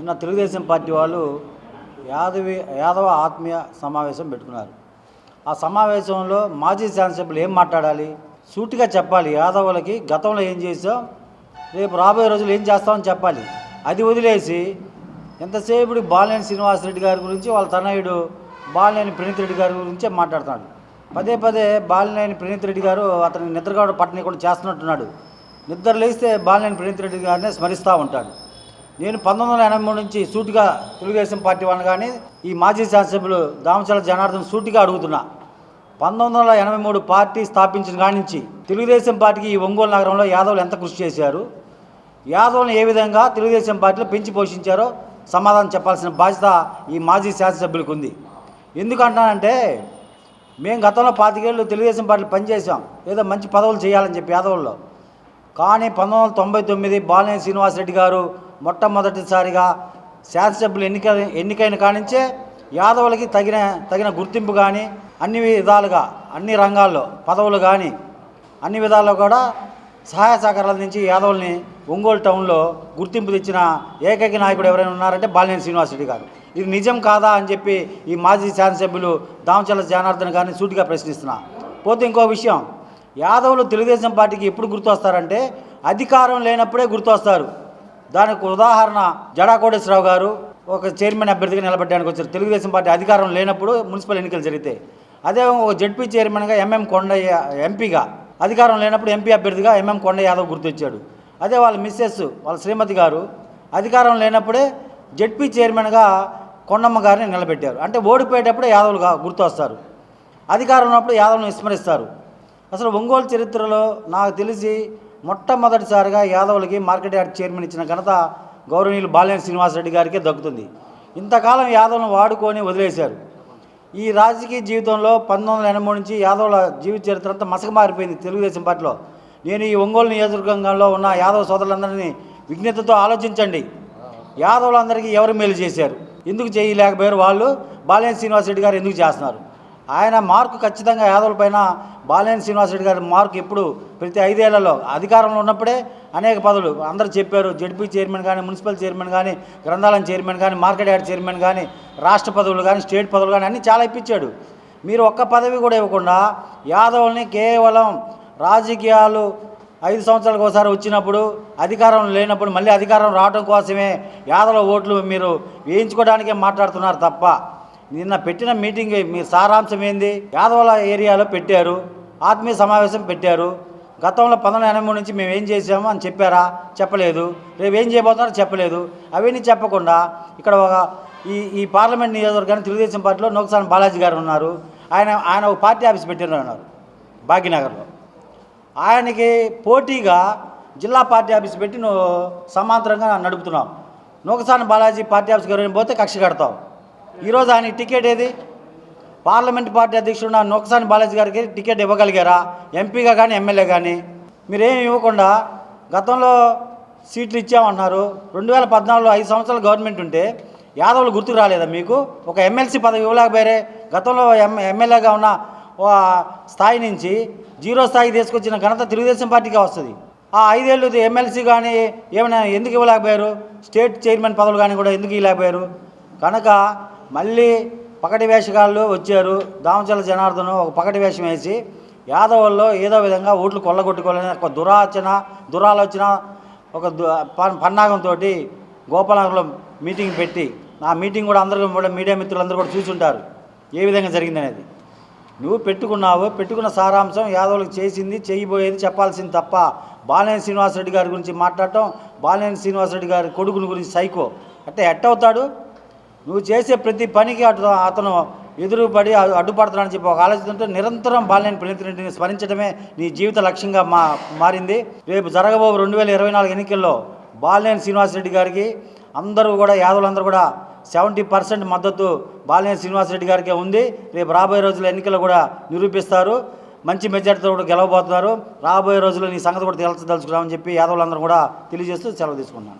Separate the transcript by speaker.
Speaker 1: నిన్న తెలుగుదేశం పార్టీ వాళ్ళు యాదవి యాదవ ఆత్మీయ సమావేశం పెట్టుకున్నారు. ఆ సమావేశంలో మాజీ శాసనసభ్యులు ఏం మాట్లాడాలి? సూటిగా చెప్పాలి. యాదవులకి గతంలో ఏం చేసాం రేపు రాబోయే రోజులు ఏం చేస్తామని చెప్పాలి. అది వదిలేసి ఎంతసేపు బాలినేని శ్రీనివాసరెడ్డి గారి గురించి వాళ్ళ తనయుడు బాలినేని ప్రణీత్ రెడ్డి గారి గురించే మాట్లాడుతున్నాడు. పదే పదే బాలినేని ప్రణీత్ రెడ్డి గారు అతని నిద్రగాడు పట్టనీయకుండా చేస్తున్నట్టున్నాడు. నిద్ర లేస్తే బాలినేని ప్రణీత్ రెడ్డి గారిని స్మరిస్తూ ఉంటాడు. నేను పంతొమ్మిది వందల ఎనభై మూడు నుంచి సూటిగా తెలుగుదేశం పార్టీ వాళ్ళని కానీ ఈ మాజీ శాసనసభ్యులు దామచల జనార్దన్ సూటిగా అడుగుతున్నా. పంతొమ్మిది వందల ఎనభై మూడు పార్టీ స్థాపించిన కాడి నుంచి తెలుగుదేశం పార్టీకి ఈ ఒంగోలు నగరంలో యాదవులు ఎంత కృషి చేశారు? యాదవులను ఏ విధంగా తెలుగుదేశం పార్టీలో పెంచి పోషించారో సమాధానం చెప్పాల్సిన బాధ్యత ఈ మాజీ శాసనసభ్యులకు ఉంది. ఎందుకంటానంటే మేము గతంలో పాతికేళ్ళు తెలుగుదేశం పార్టీలో పనిచేసాం ఏదో మంచి పదవులు చేయాలని చెప్పి యాదవుల్లో. కానీ పంతొమ్మిది వందల తొంభై తొమ్మిది బాలినేని శ్రీనివాసరెడ్డి గారు మొట్టమొదటిసారిగా శాసనసభ్యులు ఎన్నిక ఎన్నికైన కానించే యాదవులకి తగిన తగిన గుర్తింపు కానీ అన్ని విధాలుగా అన్ని రంగాల్లో పదవులు కానీ అన్ని విధాల్లో కూడా సహాయ సహకారాల నుంచి యాదవుల్ని ఒంగోలు టౌన్లో గుర్తింపు తెచ్చిన ఏకైక నాయకుడు ఎవరైనా ఉన్నారంటే బాలినేని శ్రీనివాసరెడ్డి గారు. ఇది నిజం కాదా అని చెప్పి ఈ మాజీ శాసనసభ్యులు దామచల జనార్దన్ గారిని సూటిగా ప్రశ్నిస్తున్నా. పోతే ఇంకో విషయం. యాదవులు తెలుగుదేశం పార్టీకి ఎప్పుడు గుర్తొస్తారంటే అధికారం లేనప్పుడే గుర్తొస్తారు. దానికి ఉదాహరణ జడా కోటేశ్వరరావు గారు ఒక చైర్మన్ అభ్యర్థిగా నిలబడడానికి వచ్చారు. తెలుగుదేశం పార్టీ అధికారం లేనప్పుడు మున్సిపల్ ఎన్నికలు జరిగితే. అదే ఒక జడ్పీ చైర్మన్గా ఎంఎం కొండయ్య ఎంపీగా అధికారం లేనప్పుడు ఎంపీ అభ్యర్థిగా ఎంఎం కొండ యాదవ్ గుర్తొచ్చాడు. అదే వాళ్ళ మిస్సెస్ వాళ్ళ శ్రీమతి గారు అధికారం లేనప్పుడే జడ్పీ చైర్మన్గా కొండమ్మ గారిని నిలబెట్టారు. అంటే ఓడిపోయేటప్పుడే యాదవులుగా గుర్తొస్తారు. అధికారం ఉన్నప్పుడు యాదవ్ను విస్మరిస్తారు. అసలు ఒంగోలు చరిత్రలో నాకు తెలిసి మొట్టమొదటిసారిగా యాదవులకి మార్కెట్ యార్డ్ చైర్మన్ ఇచ్చిన ఘనత గౌరవనీయులు బాలినేని శ్రీనివాసరెడ్డి గారికే దక్కుతుంది. ఇంతకాలం యాదవులను వాడుకొని వదిలేశారు. ఈ రాజకీయ జీవితంలో పంతొమ్మిది వందల ఎనభై నుంచి యాదవుల జీవిత చరిత్ర అంతా మసక మారిపోయింది తెలుగుదేశం పార్టీలో. నేను ఈ ఒంగోలు నియోజకవర్గంలో ఉన్న యాదవ సోదరులందరినీ విజ్ఞతతో ఆలోచించండి. యాదవులందరికీ ఎవరు మేలు చేశారు? ఎందుకు చేయలేకపోయారు వాళ్ళు? బాలినేని శ్రీనివాసరెడ్డి గారు ఎందుకు చేస్తున్నారు? ఆయన మార్కు ఖచ్చితంగా యాదవుల పైన బాలేని శ్రీనివాసరెడ్డి గారి మార్కు ఎప్పుడు ప్రతి ఐదేళ్ళలో అధికారంలో ఉన్నప్పుడే అనేక పదవులు. అందరూ చెప్పారు జడ్పీ చైర్మన్ కానీ మున్సిపల్ చైర్మన్ కానీ గ్రంథాలయం చైర్మన్ కానీ మార్కెట్ యార్డ్ చైర్మన్ కానీ రాష్ట్ర పదవులు కానీ స్టేట్ పదవులు కానీ అన్నీ చాలా ఇప్పించాడు. మీరు ఒక్క పదవి కూడా ఇవ్వకుండా యాదవుల్ని కేవలం రాజకీయాలు ఐదు సంవత్సరాలకు ఒకసారి వచ్చినప్పుడు అధికారం లేనప్పుడు మళ్ళీ అధికారం రావడం కోసమే యాదవ ఓట్లు మీరు వేయించుకోవడానికే మాట్లాడుతున్నారు తప్ప నిన్న పెట్టిన మీటింగ్ మీ సారాంశం ఏంది? యాదవల ఏరియాలో పెట్టారు ఆత్మీయ సమావేశం పెట్టారు. గతంలో పంతొమ్మిది ఎనభై మూడు నుంచి మేము ఏం చేసాము అని చెప్పారా? చెప్పలేదు. రేపు ఏం చేయబోతున్నారో చెప్పలేదు. అవన్నీ చెప్పకుండా ఇక్కడ ఒక ఈ ఈ పార్లమెంట్ నియోజకవర్గాన్ని తెలుగుదేశం పార్టీలో నోక్సాన్ బాలాజీ గారు ఉన్నారు. ఆయన ఆయన ఒక పార్టీ ఆఫీస్ పెట్టారు ఉన్నారు భాగ్యనగర్లో. ఆయనకి పోటీగా జిల్లా పార్టీ ఆఫీస్ పెట్టి నువ్వు సమాంతరంగా నడుపుతున్నావు. నూకసాని బాలాజీ పార్టీ ఆఫీస్ గారు పోతే కక్ష కడతావు. ఈరోజు ఆయన టికెట్ ఏది? పార్లమెంట్ పార్టీ అధ్యక్షుడు నా నొక్కసాని బాలాజీ గారికి టికెట్ ఇవ్వగలిగారా? ఎంపీగా కానీ ఎమ్మెల్యే కానీ మీరేమి ఇవ్వకుండా గతంలో సీట్లు ఇచ్చామన్నారు రెండు వేల పద్నాలుగులో ఐదు సంవత్సరాలు గవర్నమెంట్ ఉంటే యాదవులు గుర్తుకు రాలేదా మీకు? ఒక ఎమ్మెల్సీ పదవి ఇవ్వలేకపోయారే. గతంలో ఎమ్ ఎమ్మెల్యేగా ఉన్న స్థాయి నుంచి జీరో స్థాయికి తీసుకొచ్చిన ఘనత తెలుగుదేశం పార్టీకే వస్తుంది. ఆ ఐదేళ్ళు ఎమ్మెల్సీ కానీ ఏమైనా ఎందుకు ఇవ్వలేకపోయారు? స్టేట్ చైర్మన్ పదవులు కానీ కూడా ఎందుకు ఇవ్వలేకపోయారు? కనుక మళ్ళీ పకటి వేషగాళ్ళు వచ్చారు. దామచల జనార్దనం ఒక పకటి వేషం వేసి యాదవుల్లో ఏదో విధంగా ఓట్లు కొల్లగొట్టుకోవాలని ఒక దురాచన దురాలోచన ఒక పన్నాగంతో గోపాలనగర్లో మీటింగ్ పెట్టి ఆ మీటింగ్ కూడా అందరూ కూడా మీడియా మిత్రులందరూ కూడా చూసుంటారు. ఏ విధంగా జరిగిందనేది నువ్వు పెట్టుకున్నావు పెట్టుకున్న సారాంశం యాదవులకు చేసింది చేయబోయేది చెప్పాల్సింది తప్ప బాలినేని శ్రీనివాసరెడ్డి గారి గురించి మాట్లాడటం బాలినేని శ్రీనివాసరెడ్డి గారి కొడుకుని గురించి సైకో. అంటే ఎట్టవుతాడు? నువ్వు చేసే ప్రతి పనికి అటు అతను ఎదురుపడి అడ్డుపడుతున్నాడని చెప్పి ఒక ఆలోచనతో నిరంతరం బాలినేని ప్రణీత్ స్మరించడమే నీ జీవిత లక్ష్యంగా మా మారింది. రేపు జరగబో రెండు వేల ఇరవై నాలుగు ఎన్నికల్లో బాలినేని శ్రీనివాసరెడ్డి గారికి అందరూ కూడా యాదవులందరూ కూడా సెవెంటీ పర్సెంట్ మద్దతు బాలినేని శ్రీనివాసరెడ్డి గారికే ఉంది. రేపు రాబోయే రోజుల ఎన్నికల్లో కూడా నిరూపిస్తారు. మంచి మెజార్టీతో కూడా గెలవబోతున్నారు. రాబోయే రోజుల్లో నీ సంగతి కూడా తెలుసుదలుచుకున్నామని చెప్పి యాదవులందరూ కూడా తెలియజేస్తూ సెలవు తీసుకున్నాను